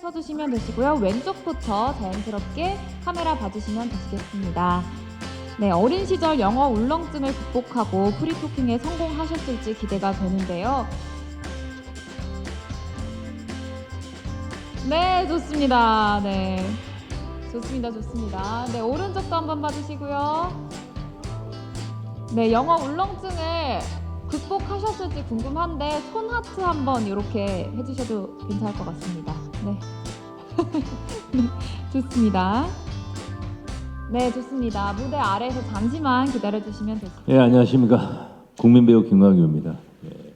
서주시면 되시고요. 왼쪽부터 자연스럽게 카메라 봐주시면 되시겠습니다. 네, 어린 시절 영어 울렁증을 극복하고 프리토킹에 성공하셨을지 기대가 되는데요. 네, 좋습니다. 네. 좋습니다. 좋습니다. 네, 오른쪽도 한번 봐주시고요. 네, 영어 울렁증을 극복하셨을지 궁금한데 손 하트 한번 이렇게 해주셔도 괜찮을 것 같습니다. 네. 네, 좋습니다. 네, 좋습니다. 무대 아래에서 잠시만 기다려 주시면 되겠습니다. 예, 안녕하십니까. 국민 배우 김광규입니다. 예,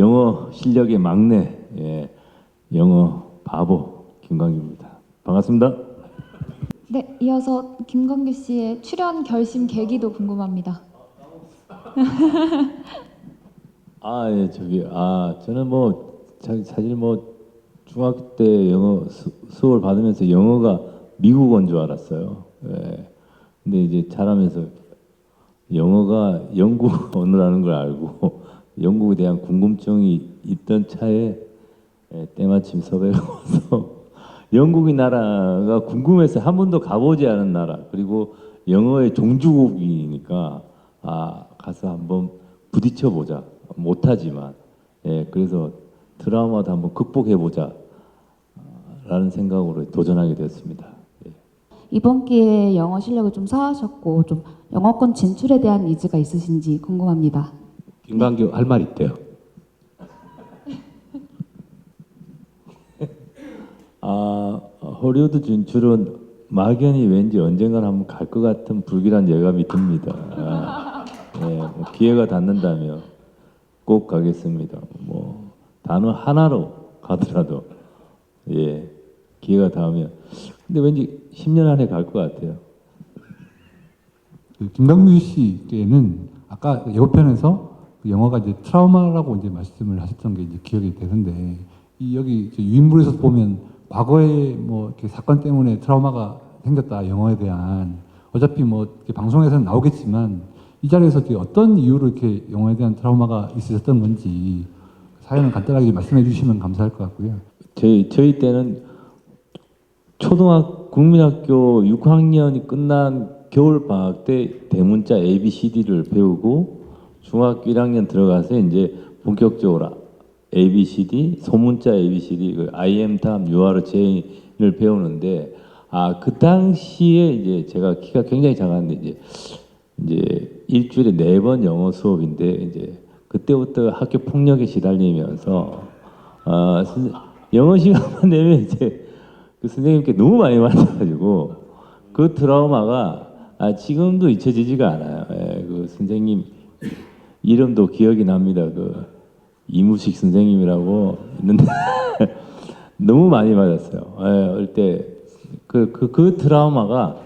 영어 실력의 막내, 예, 영어 바보 김광규입니다. 반갑습니다. 네, 이어서 김광규 씨의 출연 결심 계기도 궁금합니다. 아, 예, 저기, 아, 저는 뭐, 자, 사실 뭐, 중학교 때 영어 수, 수업을 받으면서 영어가 미국어인 줄 알았어요. 예. 근데 이제 자라면서 영어가 영국 언어라는 걸 알고 영국에 대한 궁금증이 있던 차에 예, 때마침 섭외가 와서 영국이 나라가 궁금해서 한 번도 가보지 않은 나라 그리고 영어의 종주국이니까 아 가서 한번 부딪혀 보자 못하지만 예 그래서 트라우마도 한번 극복해 보자 라는 생각으로 도전하게 됐습니다. 예. 이번 기회에 영어 실력을 좀 쌓으셨고 좀 영어권 진출에 대한 니즈가 있으신지 궁금합니다. 김광규 할 말 있대요. 아 허리우드 진출은 막연히 왠지 언젠가는 한번 갈 것 같은 불길한 예감이 듭니다. 아, 예, 뭐 기회가 닿는다면 꼭 가겠습니다. 뭐 단어 하나로 가더라도 예 기회가 닿으면 근데 왠지 10년 안에 갈 것 같아요. 그 김강규 씨께는 아까 예고편에서 그 영화가 이제 트라우마라고 이제 말씀을 하셨던 게 이제 기억이 되는데 이 여기 유인물에서 보면 과거에 뭐 이렇게 사건 때문에 트라우마가 생겼다 영어에 대한 어차피 뭐 방송에서는 나오겠지만 이 자리에서 어떤 이유로 이렇게 영어에 대한 트라우마가 있으셨던 건지 사연을 간단하게 말씀해 주시면 감사할 것 같고요. 저희 저희 때는 초등학 국민학교 6학년이 끝난 겨울 방학 때 대문자 ABCD를 배우고 중학교 1학년 들어가서 이제 본격적으로 ABCD 소문자 ABCD 그 I am Tom, You are Jane을 배우는데 아 그 당시에 이제 제가 키가 굉장히 작았는데 이제 이제 일주일에 네 번 영어 수업인데 이제 그때부터 학교 폭력에 시달리면서 아 선- 영어 시간만 내면 이제 그 선생님께 너무 많이 맞아가지고 그 트라우마가 아, 지금도 잊혀지지가 않아요. 예, 그 선생님 이름도 기억이 납니다. 그 이무식 선생님이라고 있는데 너무 많이 맞았어요. 예, 어릴 때그 그, 그 트라우마가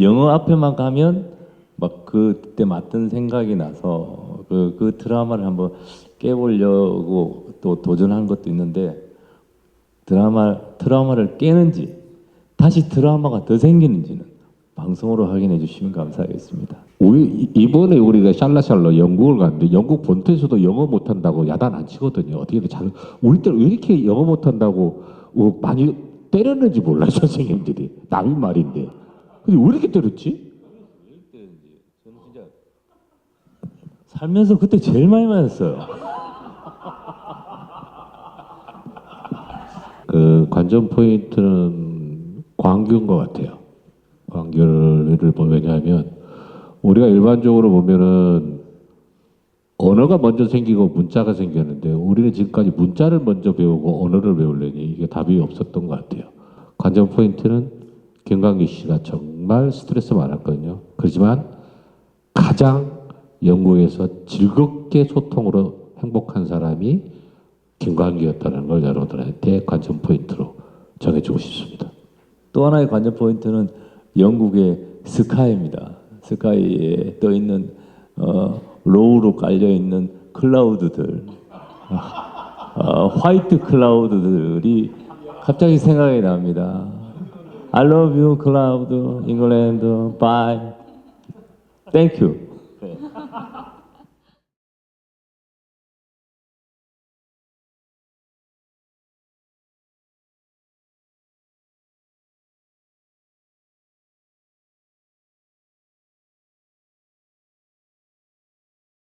영어 앞에만 가면 막 그때 맞던 생각이 나서 그, 그 트라우마를 한번 깨보려고 또 도전한 것도 있는데 드라마 트라우마를 깨는지 다시 트라우마가 더 생기는지는 방송으로 확인해 주시면 감사하겠습니다. 우리 이- 이번에 우리가 샬라샬라 영국을 갔는데 영국 본토에서도 영어 못한다고 야단 안 치거든요. 어떻게 잘 우리 때는 왜 이렇게 영어 못한다고 어, 많이 때렸는지 몰라 요 선생님들이 남의 말인데. 근데 왜 이렇게 때렸지? 살면서 그때 제일 많이 맞았어요. 그 관전 포인트는 광규인 것 같아요. 광규를 보면 왜냐하면 우리가 일반적으로 보면은 언어가 먼저 생기고 문자가 생겼는데 우리는 지금까지 문자를 먼저 배우고 언어를 배우려니 이게 답이 없었던 것 같아요. 관전 포인트는 김광규 씨가 정말 스트레스 많았거든요. 그렇지만 가장 영국에서 즐겁게 소통으로 행복한 사람이 김광규였다는 걸 여러분들한테 관전 포인트로 정해주고 싶습니다. 또 하나의 관전 포인트는 영국의 스카이입니다. 스카이에 떠 있는 어, 로우로 깔려 있는 클라우드들, 어, 화이트 클라우드들이 갑자기 생각이 납니다. I love you, cloud, England, bye, thank you.